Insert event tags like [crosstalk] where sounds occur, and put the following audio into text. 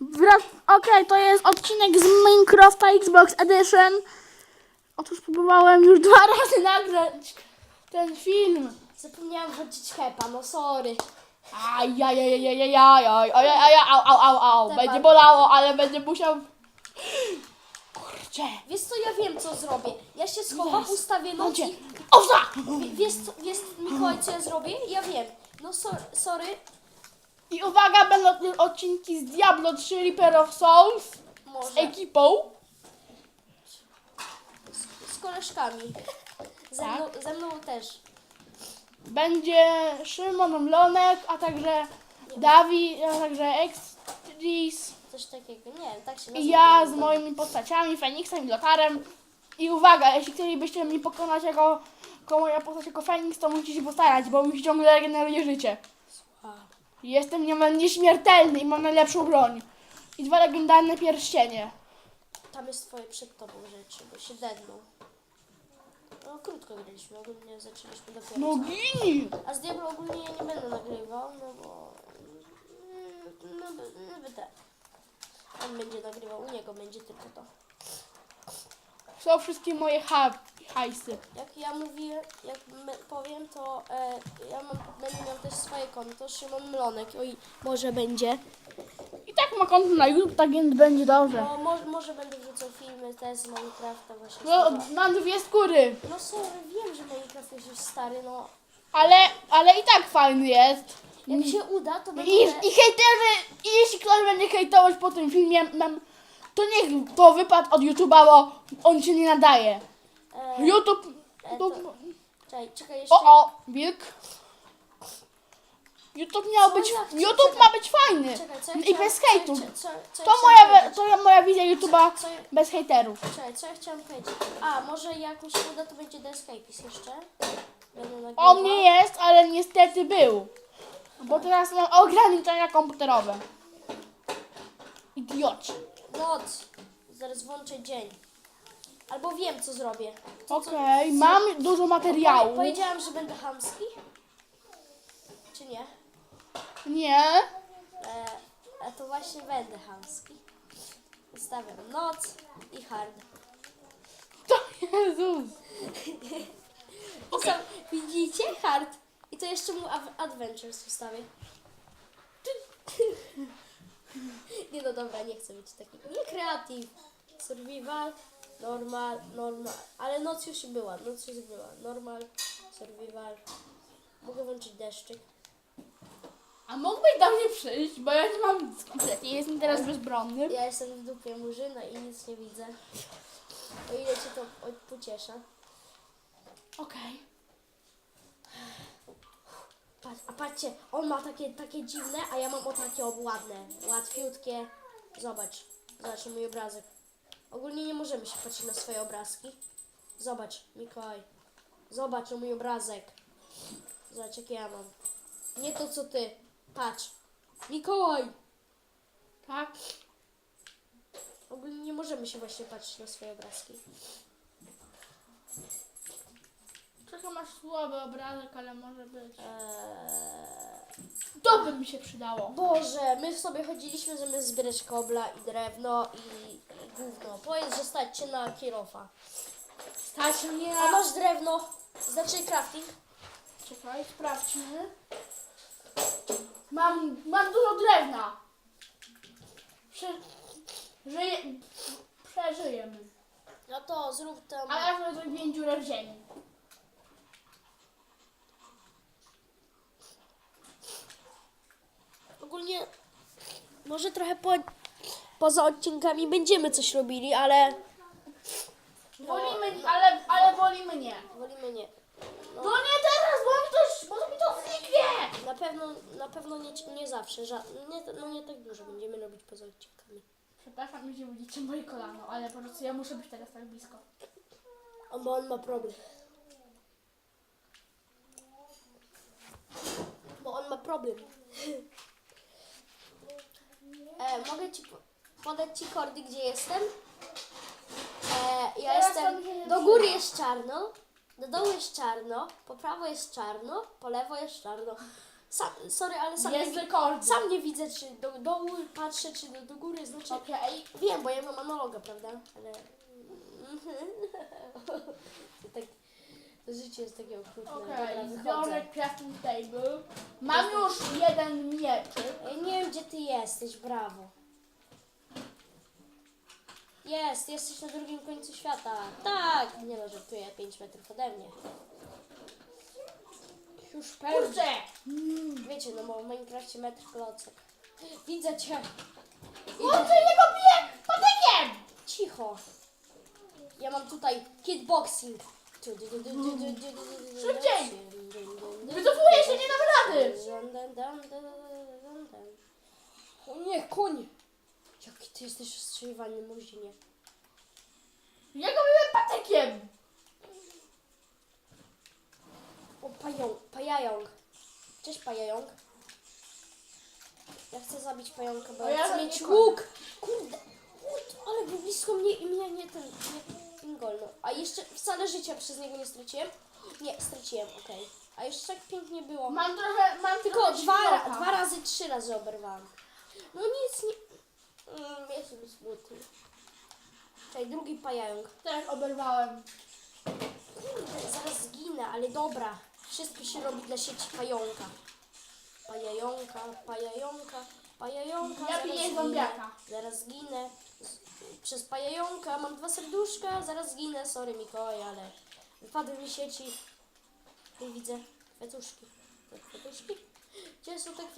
Wrac- Okej, to jest odcinek z Minecrafta Xbox Edition. Otóż próbowałem już dwa [laughs] razy nagrać ten film. Zapomniałam wrzucić hepa, no sorry. Ajajajajajajaj, ajajaj, au, au, au, au. Będzie bolało, ale będzie musiał... Kurczę. Wiesz co, ja wiem co zrobię. Ja się schowam, Yes. ustawię noc Macie. i... Owsa! Wie- Wiesz co, wiesz Mikołaj co ja zrobię? Ja wiem. No so, sorry, I uwaga, będą odcinki z Diablo 3 Reaper of Souls z może. ekipą. Z, z koleżkami. Ze, Tak. mną, ze mną też. Będzie Szymon Mlonek, a także Dawid, a także Extris Coś takiego. Nie wiem, tak się i ja z moimi postaciami, Feniksem i Lotarem. I uwaga, jeśli chcielibyście mnie pokonać jako, jako moja postać jako Feniks, to musicie się postarać, bo mi się ciągle regeneruje życie. Jestem niemal nieśmiertelny i mam najlepszą broń. I dwa legendarne pierścienie. Tam jest twoje przed tobą rzeczy, bo się dedną. No krótko graliśmy, ogólnie zaczęliśmy dopiero. No co. gini! A z Diablo ogólnie ja nie będę nagrywał, no bo... mm, No, by- no tak. On będzie nagrywał, u niego będzie tylko to. Są wszystkie moje ha hajsy. Jak ja mówię, jak my, powiem, to e, ja mam, będę miał też swoje konto, Szymon Mlonek. Oj, może będzie. I tak ma konto na YouTube, tak więc będzie dobrze. No, może, może będę wrzucał filmy też z Minecrafta właśnie. No, mam dwie skóry, no sorry, wiem, że Minecraft jest już stary, no. ale, ale i tak fajny jest. Jak się uda, to będę... I, I hejterzy, i jeśli ktoś będzie hejtować po tym filmie, mam, to niech to wypadł od YouTube'a, bo on się nie nadaje. E, YouTube, e, YouTube Czekaj, czekaj, jeszcze... o o, wilk. YouTube miał Co być, ja chcę- YouTube ma być fajny Czekaj, co ja i chciałam- bez co ja hejtu. chcia- co- co ja To chciałam moja, powiedzieć? to ja- moja wizja YouTube'a Co ja- bez hejterów. Czekaj, co ja chciałam powiedzieć? A, może jak mi się uda, to będzie The Escapist jeszcze? Będę O nagrywał. mnie jest, ale niestety był. Bo teraz mam ograniczenia komputerowe. Idioci. Noc. Zaraz włączę dzień. Albo wiem, co zrobię. To, co- Okej, mam dużo materiału. Powiedziałam, że będę hamski? Czy nie? Nie. E, a to właśnie będę hamski. Ustawiam noc i hard. To Jezus. [laughs] Co, widzicie? Hard. I to jeszcze mu Adventures ustawię. [laughs] Nie no dobra, nie chcę być taki. Nie creative. Survival, normal, normal. Ale noc już była, noc już była. Normal, survival. Mogę włączyć deszczyk. A mógłbyś do mnie przyjść, bo ja nie mam nic kompletnie. Jestem teraz bezbronny. Ja jestem w dupie murzyna i nic nie widzę. O ile cię to pociesza. Okej. Patrz, a patrzcie, on ma takie, takie dziwne, a ja mam o takie ładne, łatwiutkie. Zobacz, zobacz mój obrazek. Ogólnie nie możemy się patrzeć na swoje obrazki. Zobacz, Mikołaj. Zobacz mój obrazek. Zobacz, jakie ja mam. Nie to, co ty. Patrz. Mikołaj! Tak. Ogólnie nie możemy się właśnie patrzeć na swoje obrazki. Trochę masz słaby obrazek, ale może być. Eee... To by mi się przydało. Boże, my sobie chodziliśmy zamiast zbierać kobla i drewno i, i gówno. Powiedz, że stać cię na kierofa. Stać mnie A na... masz drewno? Znaczy crafting? Czekaj, sprawdźmy. Mam, mam dużo drewna. Prze... Żyje... Przeżyjemy. No to zrób tam. A ja zrobię dziurę w ziemi. Ogólnie może trochę po, poza odcinkami będziemy coś robili, ale Wolimy, ale, ale wolimy nie. wolimy nie. No nie teraz, bo mi to, bo mi to zniknie. Na pewno, na pewno nie, nie zawsze, ża- nie, no nie tak dużo będziemy robić poza odcinkami. Przepraszam, że widzicie moje kolano, ale po prostu ja muszę być teraz tak blisko. O, bo on ma problem. Bo on ma problem. [laughs] E, mogę ci po- podać ci kordy, gdzie jestem? E, ja Teraz jestem. się Do góry jest czarno, do dołu jest czarno, po prawo jest czarno, po lewo jest czarno. Sam, sorry, ale sam, Jest nie, rekord. sam nie widzę, czy do dołu patrzę, czy do, do góry, znaczy... Okej. Wiem, bo ja mam analoga, prawda? Ale... [laughs] tak, życie jest takie okrutne. Okej, Dobra, wychodzę. biorę crafting table. Mam już jeden mieczyk. Ja nie wiem, gdzie ty jesteś, brawo. Jest, jesteś na drugim końcu świata. Tak! Nie no, żartuję, 5 metrów ode mnie. Już pewnie. Kurczę! Wiecie, no bo w Minecrafcie metr klocek. Widzę cię. Kurczę, jego bije patykiem! Cicho. Ja mam tutaj hitboxing. Szybciej. Wycofuję się, nie dam rady! O nie, koń! Jaki ty jesteś ostrzeliwany, murzinie. Ja go biłem patykiem! O, pająk, pajająk. Cześć, pajająk. Ja chcę zabić pająka, bo O, ja ja chcę mieć łuk. Kurde, Kurde, ale był blisko mnie i mnie nie ten, nie pingolno. A jeszcze wcale życia przez niego nie straciłem. Nie, straciłem, okej. A jeszcze tak pięknie było. Mam trochę, mam Tylko trochę dwa, ra- dwa razy, trzy razy oberwałam. No nic, nie... Mm, jestem smutny. Czekaj, drugi pająk. Też oberwałem. Kurde, zaraz zginę, ale dobra. Wszystko się robi dla sieci pająka. Pajająka, pajająka, pajająka. Ja zaraz piję zginę, zombiaka. Zaraz zginę. Przez pajająka mam dwa serduszka, zaraz zginę. Sorry Mikołaj, ale wypadły mi sieci. Nie widzę kwiatuszki. Te kwiatuszki? Gdzie są te kwiatuszki?